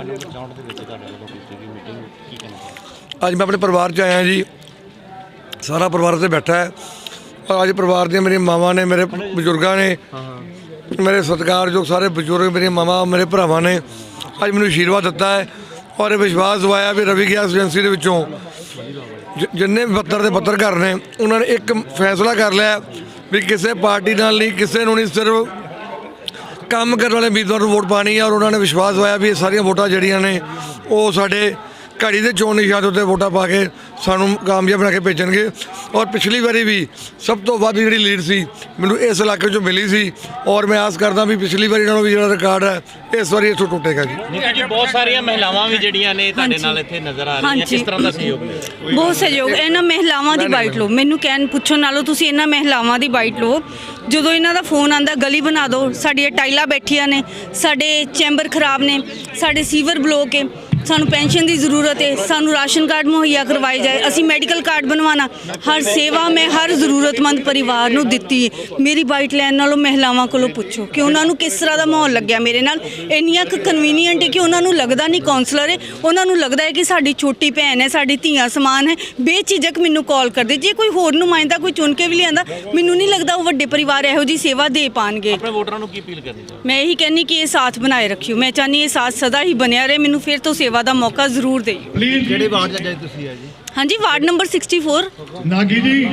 ਅੱਜ ward number 64 ਦੇ ਵਿੱਚ ਤੁਹਾਡੇ ਵੱਲੋਂ ਕੀਤੀ ਗਈ ਮੀਟਿੰਗ ਕੀ ਕਹਿਣਾ ਅੱਜ ਮੈਂ ਆਪਣੇ ਪਰਿਵਾਰ 'ਚ ਆਇਆ ਜੀ। ਸਾਰਾ ਪਰਿਵਾਰ ਉੱਤੇ ਬੈਠਾ ਹੈ। ਔਰ ਅੱਜ ਪਰਿਵਾਰ ਦੀਆਂ ਮੇਰੀਆਂ ਮਾਵਾਂ ਨੇ, ਮੇਰੇ ਬਜ਼ੁਰਗਾਂ ਨੇ, ਮੇਰੇ ਸਤਿਕਾਰਯੋਗ ਸਾਰੇ ਬਜ਼ੁਰਗ ਮੇਰੀਆਂ ਮਾਵਾਂ, ਮੇਰੇ ਭਰਾਵਾਂ ਨੇ ਅੱਜ ਮੈਨੂੰ ਆਸ਼ੀਰਵਾਦ ਦਿੱਤਾ ਹੈ ਔਰ ਇਹ ਵਿਸ਼ਵਾਸ ਦਵਾਇਆ ਵੀ ਰਵੀ ਗੈਸ ਏਜੰਸੀ ਦੇ ਵਿੱਚੋਂ ਜਿੰਨੇ ਵੀ ਪੱਤਰ ਦੇ ਪੱਤਰਕਾਰ ਨੇ, ਉਹਨਾਂ ਨੇ ਇੱਕ ਫੈਸਲਾ ਕਰ ਲਿਆ ਵੀ ਕਿਸੇ ਪਾਰਟੀ ਨਾਲ ਨਹੀਂ, ਕਿਸੇ ਨੂੰ ਨਹੀਂ, ਸਿਰਫ ਕੰਮ ਕਰਨ ਵਾਲੇ ਉਮੀਦਵਾਰ ਨੂੰ ਵੋਟ ਪਾਣੀ ਹੈ ਔਰ ਉਹਨਾਂ ਨੇ ਵਿਸ਼ਵਾਸ ਹੋਇਆ ਵੀ ਇਹ ਸਾਰੀਆਂ ਵੋਟਾਂ ਜਿਹੜੀਆਂ ਨੇ ਉਹ ਸਾਡੇ ਘੜੀ ਦੇ ਚੋਣ ਨਿਸ਼ਾਨ ਉੱਤੇ ਵੋਟਾਂ ਪਾ ਕੇ ਸਾਨੂੰ ਕਾਮਯਾਬ ਬਣਾ ਕੇ ਭੇਜਣਗੇ। ਔਰ ਪਿਛਲੀ ਵਾਰੀ ਵੀ ਸਭ ਤੋਂ ਵੱਧ ਜਿਹੜੀ ਲੀਡ ਸੀ ਮੈਨੂੰ ਇਸ ਇਲਾਕੇ 'ਚੋਂ ਮਿਲੀ ਸੀ। ਔਰ ਮੈਂ ਆਸ ਕਰਦਾ ਵੀ ਪਿਛਲੀ ਵਾਰੀ ਨਾਲੋਂ ਵੀ ਜਿਹੜਾ ਰਿਕਾਰਡ ਹੈ ਇਸ ਵਾਰੀ ਇੱਥੋਂ ਟੁੱਟੇਗਾ ਜੀ। ਨੀਤੀ ਜੀ ਬਹੁਤ ਸਾਰੀਆਂ ਮਹਿਲਾਵਾਂ ਵੀ ਜਿਹੜੀਆਂ ਨੇ ਤੁਹਾਡੇ। ਨਾਲ ਇੱਥੇ ਨਜ਼ਰ ਆ ਰਹੀਆਂ। ਕਿਸ ਤਰ੍ਹਾਂ ਦਾ ਸਹਿਯੋਗ ਮਿਲਿਆ? ਬਹੁਤ ਸਹਿਯੋਗ। ਇਹਨਾਂ ਮਹਿਲਾਵਾਂ ਦੀ ਬਾਈਟ ਲਓ। ਮੈਨੂੰ ਕਹਿਣ ਪੁੱਛਣ ਨਾਲੋਂ ਤੁਸੀਂ ਇਹਨਾਂ ਮਹਿਲਾਵਾਂ ਦੀ ਬਾਈਟ ਲਓ। ਜਦੋਂ ਇਹਨਾਂ ਦਾ ਫੋਨ ਆਂਦਾ ਗਲੀ ਬਣਾ ਦਿਓ। ਸਾਡੀਆਂ ਟਾਈਲਾਂ ਬੈਠੀਆਂ ਨੇ ਸਾਡੇ ਚੈਂਬਰ ਖਰਾਬ ਨੇ ਸਾਡੇ ਸੀਵਰ ਬਲੋਕ ਹੈ। ਸਾਨੂੰ ਪੈਨਸ਼ਨ ਦੀ ਜ਼ਰੂਰਤ ਹੈ ਸਾਨੂੰ ਰਾਸ਼ਨ ਕਾਰਡ ਮੁਹੱਈਆ ਕਰਵਾਏ ਜਾਏ ਅਸੀਂ ਮੈਡੀਕਲ ਕਾਰਡ ਬਣਵਾਉਣਾ। ਹਰ ਸੇਵਾ ਮੈਂ ਹਰ ਜ਼ਰੂਰਤਮੰਦ ਪਰਿਵਾਰ ਨੂੰ ਦਿੱਤੀ ਮੇਰੀ ਬਾਈਟ ਲੈਣ ਨਾਲੋਂ ਮਹਿਲਾਵਾਂ ਕੋਲੋਂ ਪੁੱਛੋ ਕਿ ਉਹਨਾਂ ਨੂੰ ਕਿਸ ਤਰ੍ਹਾਂ ਦਾ ਮਾਹੌਲ ਲੱਗਿਆ ਮੇਰੇ ਨਾਲ? ਇੰਨੀਆਂ ਕੁ ਕਨਵੀਨੀਅੰਟ ਹੈ ਕਿ ਉਹਨਾਂ ਨੂੰ ਲੱਗਦਾ ਨਹੀਂ ਕਾਉਂਸਲਰ ਹੈ। ਉਹਨਾਂ ਨੂੰ ਲੱਗਦਾ ਹੈ ਕਿ ਸਾਡੀ ਛੋਟੀ ਭੈਣ ਹੈ ਸਾਡੀ ਧੀਆਂ ਸਮਾਨ ਹੈ। ਬੇਝਿਜਕ ਮੈਨੂੰ ਕਾਲ ਕਰਦੇ। ਜੇ ਕੋਈ ਹੋਰ ਨੁਮਾਇੰਦਾ ਕੋਈ ਚੁਣ ਕੇ ਵੀ ਲਿਆਂਦਾ ਮੈਨੂੰ ਨਹੀਂ ਲੱਗਦਾ ਉਹ ਵੱਡੇ ਪਰਿਵਾਰ ਇਹੋ ਜੀ ਸੇਵਾ ਦੇ ਪਾਣਗੇ। ਆਪਣੇ ਵੋਟਰਾਂ ਨੂੰ ਕੀ ਅਪੀਲ ਕਰਨੀ ਮੈਂ ਇਹੀ ਕਹਿੰਨੀ ਕਿ ਇਹ ਸਾਥ ਬਣਾਏ ਰੱਖਿਓ। ਮੈਂ ਚਾਹਨੀ ਇਹ ਸਾਥ ਸਦਾ ਹੀ ਬਣਿਆ ਰਹੇ। ਮੈਨੂੰ ਫਿਰ ਤੋਂ ਸੇਵਾ ਦਾ ਮੌਕਾ ਜ਼ਰੂਰ ਦਿਓ ਕਿਹੜੇ ਵਾਰਡ ਚ ਤੁਸੀਂ ਆ ਜੀ? ਹਾਂਜੀ ਵਾਰਡ ਨੰਬਰ 64 ਨਾਗੀ ਜੀ।